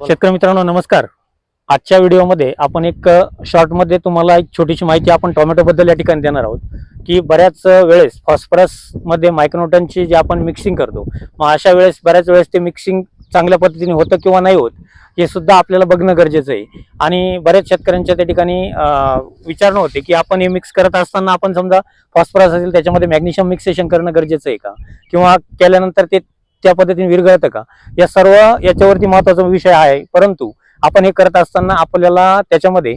शेतकरी मित्रांनो नमस्कार. आजच्या व्हिडिओमध्ये आपण एक शॉर्टमध्ये तुम्हाला एक छोटीशी माहिती आपण टोमॅटोबद्दल या ठिकाणी देणार आहोत. की बऱ्याच वेळेस फॉस्फरसमध्ये मायक्रोनोटनची मायक्रोन्यूटनची जे आपण मिक्सिंग करतो मग अशा वेळेस बऱ्याच वेळेस ते मिक्सिंग चांगल्या पद्धतीने होतं किंवा नाही होत हे सुद्धा आपल्याला बघणं गरजेचं आहे. आणि बऱ्याच शेतकऱ्यांच्या त्या ठिकाणी विचारणं होते की आपण हे मिक्स करत असताना आपण समजा फॉस्फरस असेल त्याच्यामध्ये मॅग्नेशियम मिक्सेशन करणं गरजेचं आहे का? किंवा केल्यानंतर ते त्या पद्धतीने विरघळतं का? या सर्व याच्यावरती महत्त्वाचा विषय आहे. परंतु आपण हे करत असताना आपल्याला त्याच्यामध्ये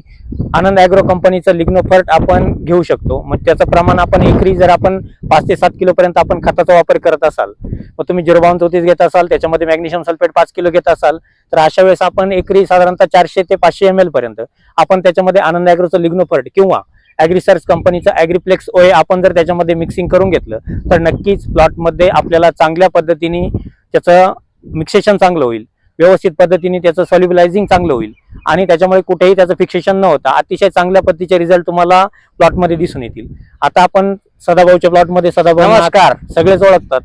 आनंद ॲग्रो कंपनीचं लिग्नोफर्ट आपण घेऊ शकतो. मग त्याचं प्रमाण आपण एकरी जर आपण पाच ते सात किलोपर्यंत आपण खताचा वापर करत असाल मग तुम्ही झिरो बावन चौतीस घेत असाल त्याच्यामध्ये मॅग्नेशियम सल्फेट पाच किलो घेत असाल तर अशा वेळेस आपण एकरी साधारणतः चारशे ते पाचशे एम एल पर्यंत आपण त्याच्यामध्ये आनंद ॲग्रोचं लिग्नोफर्ट किंवा ॲग्रिसर्च कंपनीचं ॲग्रिप्लेक्स ओए आपण जर त्याच्यामध्ये मिक्सिंग करून घेतलं तर नक्कीच प्लॉटमध्ये आपल्याला चांगल्या पद्धतीने त्याचं मिक्सेशन चांगलं होईल. व्यवस्थित पद्धतीने त्याचं सॉल्युबलायझिंग चांगलं होईल. आणि त्याच्यामुळे कुठेही त्याचं फिक्सेशन न होता अतिशय चांगल्या पद्धतीचे रिझल्ट तुम्हाला प्लॉटमध्ये दिसून येतील. आता आपण सदाभाऊच्या प्लॉटमध्ये सदाभाऊ नमस्कार. सगळेच ओळखतात.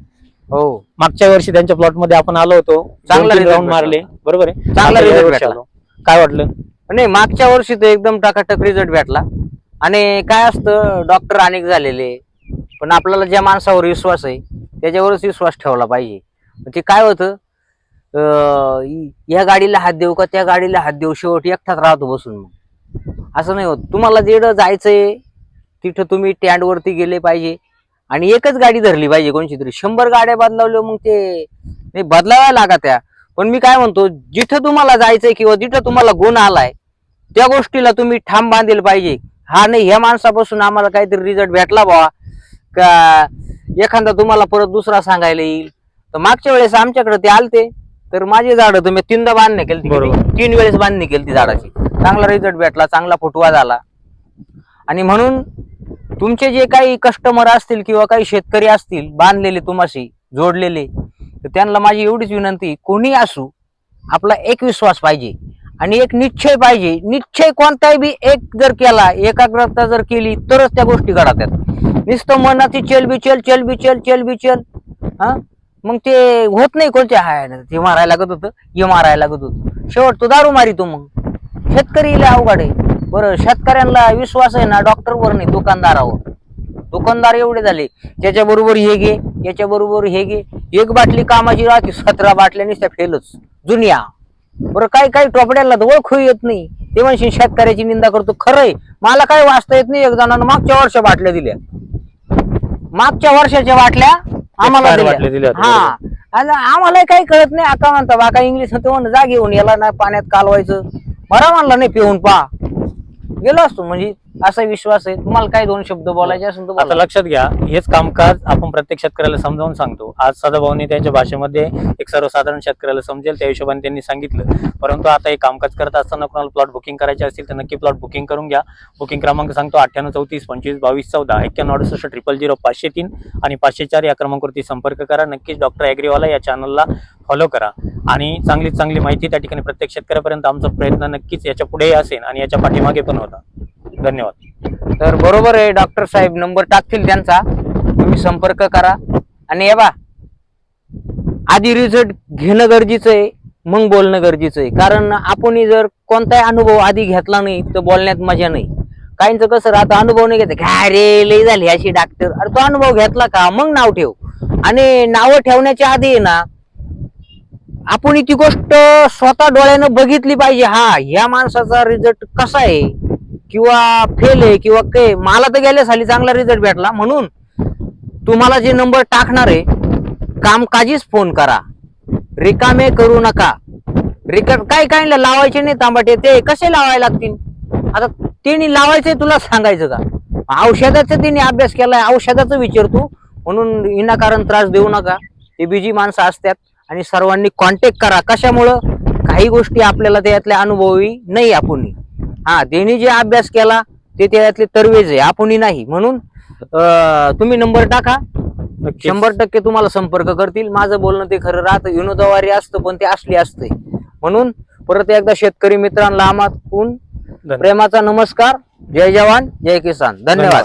हो. मागच्या वर्षी त्यांच्या प्लॉटमध्ये आपण आलो होतो. चांगला राऊंड. मारले. बरोबर आहे? चांगला. आलो. काय वाटलं? नाही मागच्या वर्षी तर एकदम टाकाटक रिझल्ट भेटला. आणि काय असतं डॉक्टर अनेक झालेले. पण आपल्याला ज्या माणसावर विश्वास आहे त्याच्यावरच विश्वास ठेवला पाहिजे. ते काय होतं या गाडीला हात देऊ का त्या गाडीला हात देऊ शेवट एकटाच राहतो बसून मग. असं नाही होत. तुम्हाला जेवढं जायचंय तिथं तुम्ही stand गेले पाहिजे. आणि एकच गाडी धरली पाहिजे कोणची तरी. शंभर गाड्या बदलावल्या मग ते बदलाव्या लागा त्या पण मी काय म्हणतो जिथं तुम्हाला जायचंय किंवा जिथं तुम्हाला गुण आलाय त्या गोष्टीला तुम्ही ठाम बांधेल पाहिजे. हा नाही ह्या माणसापासून आम्हाला काहीतरी रिझल्ट भेटला बा का एखादा तुम्हाला परत दुसरा सांगायला येईल. तर मागच्या वेळेस आमच्याकडे ते आलते तर माझी झाडं तुम्ही तीनदा बांधणी केली बरोबर. तीन वेळेस बांधणी केली ती झाडाची. चांगला रिझल्ट भेटला चांगला फुटवा झाला. आणि म्हणून तुमचे जे काही कस्टमर असतील किंवा काही शेतकरी असतील बांधलेले तुम्हाशी जोडलेले तर त्यांना माझी एवढीच विनंती कोणी असू आपला एक विश्वास पाहिजे. आणि एक निश्चय पाहिजे. निश्चय कोणताही बी एक जर केला एकाग्रता जर केली तरच त्या गोष्टी घडतात नुसतं मनाची चल बिचल चल बिचल चल बिचल हा? मग ते होत नाही कोणत्या हाय ते मारायला लागत होतं हे मारायला लागत होतं. शेवट तो दारू मारितो मग. शेतकरी लय अवघड आहे. बरं शेतकऱ्यांना विश्वास आहे ना डॉक्टरवर नाही दुकानदारावर. दुकानदार एवढे झाले त्याच्या बरोबर हे घे याच्याबरोबर हे घे. एक बाटली कामाची राहते सतरा बाटल्या नुसत्या फेलच जुन्या बरं काही काही टोपड्याला ओळखू येत नाही. ते म्हणशील शेतकऱ्याची निंदा करतो. खरंय. मला काय वाचता येत नाही. एक जणांना मागच्या वर्षा बाटल्या दिल्या. मागच्या वर्षाच्या बाटल्या आम्हाला दिल्या. हा. आणि आम्हाला काही कळत नाही. आता म्हणता बाका इंग्लिश म्हणतो म्हणून जा घेऊन याला नाही पाण्यात कालवायचं. बरा म्हणला नाही पिऊन पा गेलो असतो म्हणजे असा विश्वास आहे. तुम्हाला काय दोन शब्द बोलायचे असेल तर आता बोला. लक्षात घ्या हेच कामकाज आपण प्रत्येक शेतकऱ्याला समजावून सांगतो. आज सदाभाऊनी त्यांच्या भाषेमध्ये एक सर्वसाधारण शेतकऱ्याला समजेल त्या हिशोबाने त्यांनी सांगितलं. परंतु आता हे कामकाज करत असताना कोणाला प्लॉट बुकिंग करायचे असतील तर नक्की प्लॉट बुकिंग करून घ्या. बुकिंग क्रमांक सांगतो अठ्ठ्याण्णव चौतीस पंचवीस बावीस चौदा एक्क्याण्णव अडुसष्ट ट्रिपल झिरो पाचशे तीन आणि पाचशे चार या क्रमांकावरती संपर्क करा. नक्कीच डॉक्टर ॲग्रीवाला या चॅनलला फॉलो करा. आणि चांगली चांगली माहिती त्या ठिकाणी प्रत्येक शेतकऱ्यापर्यंत आमचा प्रयत्न नक्कीच याच्या पुढेही असेल आणि याच्या पाठीमागे पण होता. धन्यवाद. तर बरोबर आहे डॉक्टर साहेब नंबर टाकतील त्यांचा. तुम्ही संपर्क करा. आणि हे बा आधी रिझल्ट घेणं गरजेचं आहे मग बोलणं गरजेचं आहे. कारण आपण जर कोणताही अनुभव आधी घेतला नाही तर बोलण्यात मजा नाही. काहींचं कसं राहतं अनुभव नाही घेत. काय रे लई झाली अशी डॉक्टर अरे तो अनुभव घेतला का? मग नाव ठेव. आणि नावं ठेवण्याच्या आधी आहे ना आपण ती गोष्ट स्वतः डोळ्यानं बघितली पाहिजे. हा ह्या माणसाचा रिझल्ट कसा आहे? किंवा फेल आहे किंवा काय मला तर गेल्या साली चांगला रिझल्ट भेटला. म्हणून तुम्हाला जे नंबर टाकणार आहे कामकाजीच फोन करा. रिकामे करू नका. रिका काय काय लावायचे नाही तांबाटे ते कसे लावायला लागतील? आता तिने लावायचे तुला सांगायचं का? औषधाचा तिने अभ्यास केलाय औषधाचं विचारतो म्हणून विनाकारण त्रास देऊ नका. ते बिजी माणसं असतात आणि सर्वांनी कॉन्टॅक्ट करा. कशामुळं? काही गोष्टी आपल्याला त्यातल्या अनुभवी नाही आपण. हा त्यांनी जे अभ्यास केला ते त्यातले तरवेज आहे आपणही नाही. म्हणून तुम्ही नंबर टाका. शंभर टक्के तुम्हाला संपर्क करतील. माझं बोलणं ते खरं राहतं. विनोदवारी असतं पण ते असली असते. म्हणून परत एकदा शेतकरी मित्रांना धन्यवाद. प्रेमाचा नमस्कार. जय जवान जय किसान. धन्यवाद.